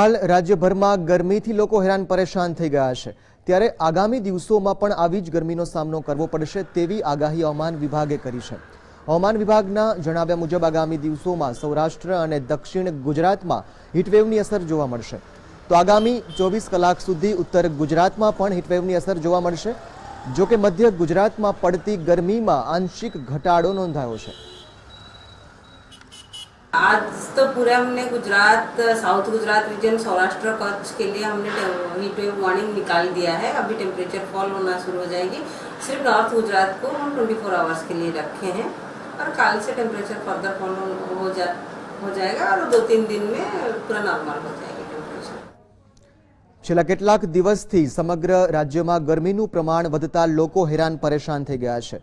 હાલ રાજ્યભરમાં ગરમીથી લોકો હેરાન પરેશાન થઈ ગયા છે. ત્યારે આગામી દિવસોમાં પણ આવી જ ગરમીનો સામનો કરવો પડશે તેવી આગાહી હવામાન વિભાગે કરી છે. હવામાન વિભાગના જણાવ્યા મુજબ આગામી દિવસોમાં સૌરાષ્ટ્ર અને દક્ષિણ ગુજરાતમાં હીટવેવની અસર જોવા મળશે. તો આગામી ચોવીસ કલાક સુધી ઉત્તર ગુજરાતમાં પણ હીટવેવની અસર જોવા મળશે. જો કે મધ્ય ગુજરાતમાં પડતી ગરમીમાં આંશિક ઘટાડો નોંધાયો છે. आज तो पूरे हमने गुजरात साउथ गुजरात रीजन सौराष्ट्र कच्छ के लिए हमने हीट वेव वार्निंग निकाल दिया है अभी टेम्परेचर फॉल होना शुरू हो जाएगी सिर्फ नॉर्थ गुजरात को हम 24 फोर आवर्स के लिए रखे हैं और कल से टेम्परेचर फर्दर फॉल हो- हो जा हो जाएगा और दो तीन दिन में पूरा नॉर्मल हो जाएगी टेम्परेचर છેલ્લા કેટલાક દિવસથી સમગ્ર રાજ્યમાં ગરમીનું પ્રમાણ વધતા લોકો હેરાન પરેશાન થઈ ગયા છે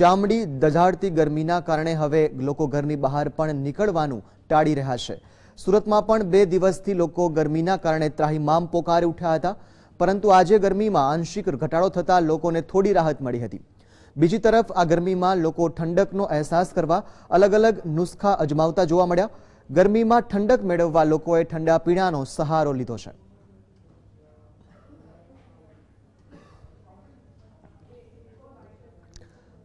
ચામડી દઝાડતી ગરમીના કારણે હવે લોકો ઘરની બહાર પણ નીકળવાનું ટાળી રહ્યા છે. સુરતમાં પણ બે દિવસથી લોકો ગરમીના કારણે ત્રાહીમામ પોકારી ઉઠ્યા હતા, પરંતુ આજે ગરમીમાં આંશિક ઘટાડો થતાં લોકોને થોડી રાહત મળી હતી. બીજી તરફ, આ ગરમીમાં લોકો ઠંડકનો અહેસાસ કરવા અલગ અલગ નુસ્ખા અજમાવતા જોવા મળ્યા. ગરમીમાં ઠંડક મેળવવા લોકોએ ઠંડા પીણાનો સહારો લીધો છે.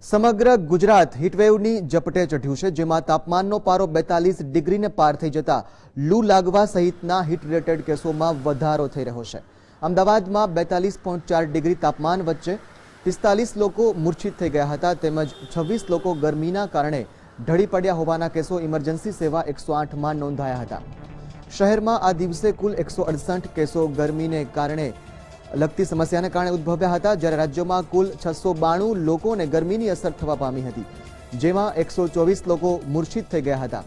સમગ્ર ગુજરાત હીટવેવની ઝપટે ચઢ્યું છે, જેમાં તાપમાનનો પારો બેતાલીસ ડિગ્રીને પાર થઈ જતા લૂ લાગવા સહિતના હીટ રિલેટેડ કેસોમાં વધારો થઈ રહ્યો છે. અમદાવાદમાં બેતાલીસ પોઈન્ટ ચાર ડિગ્રી તાપમાન વચ્ચે પિસ્તાલીસ લોકો મૂર્છિત થઈ ગયા હતા, તેમજ છવ્વીસ લોકો ગરમીના કારણે ઢળી પડ્યા હોવાના કેસો ઇમરજન્સી સેવા એકસો આઠમાં નોંધાયા હતા. શહેરમાં આ દિવસે કુલ એકસો અડસઠ કેસો ગરમીને કારણે લગતી સમસ્યાને કારણે ઉદ્ભવ્યા હતા, જ્યારે રાજ્યમાં કુલ છસો બાણું લોકોને ગરમીની અસર થવા પામી હતી, જેમાં એકસો લોકો મૂર્છિત થઈ ગયા હતા.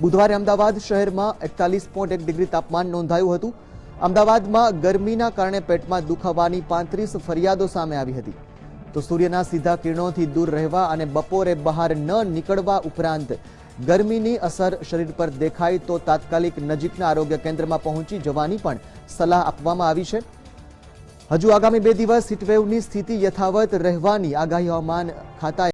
બુધવારે અમદાવાદ શહેરમાં એકતાલીસ પોઈન્ટ એક ડિગ્રી તાપમાન નોંધાયું હતું. અમદાવાદમાં ગરમીના કારણે પેટમાં દુખાવાની પાંત્રીસ ફરિયાદો સામે આવી હતી. તો સૂર્યના સીધા કિરણોથી દૂર રહેવા અને બપોરે બહાર ન નીકળવા ઉપરાંત ગરમીની અસર શરીર પર દેખાય તો તાત્કાલિક નજીકના આરોગ્ય કેન્દ્રમાં પહોંચી જવાની પણ સલાહ આપવામાં આવી છે. હજુ આગામી બે દિવસ હીટવેવની સ્થિતિ યથાવત રહેવાની આગાહી હવામાન ખાતાએ